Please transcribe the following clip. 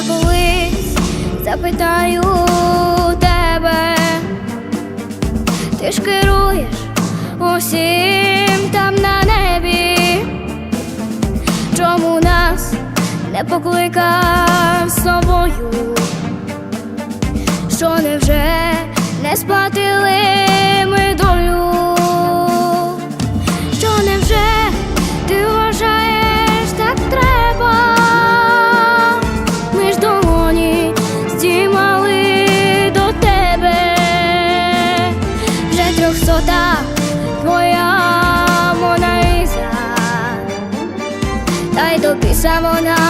Я колись запитаю тебе. Ти ж керуєш усім там на небі, чому нас не покликав з собою? Що невже не сплатили samo na